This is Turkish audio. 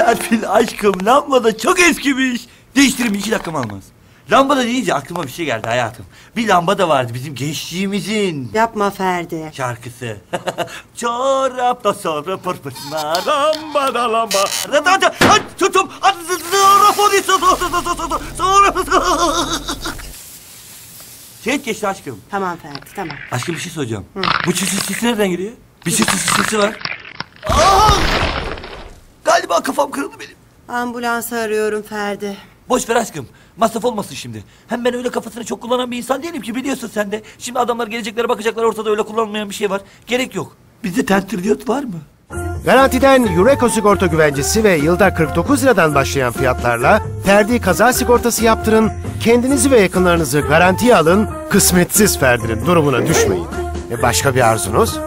Serpil aşkım lamba da çok eskimiş. Değiştirin iki dakikam almaz. Lamba da deyince aklıma bir şey geldi hayatım. Bir lamba da vardı bizim gençliğimizin Yapma Ferdi. şarkısı. Çorapta sonra pırpırma lamba da lamba. Radada ay tutum Şey geçti aşkım. Tamam Ferdi tamam. Aşkım bir şey soracağım. Bu çıt çıt nereden geliyor? Bir çıt çıt var. Aa! Kafam kırıldı benim. Ambulansı arıyorum Ferdi. Boş ver aşkım. Masraf olmasın şimdi. Hem ben öyle kafasını çok kullanan bir insan değilim ki biliyorsun sen de. Şimdi adamlar geleceklere bakacaklar ortada öyle kullanılmayan bir şey var. Gerek yok. Bizde tentürdiyot var mı? Garantiden Eureko sigorta güvencesi ve yılda 49 liradan başlayan fiyatlarla Ferdi kaza sigortası yaptırın, kendinizi ve yakınlarınızı garantiye alın, kısmetsiz Ferdi'nin durumuna düşmeyin. E başka bir arzunuz?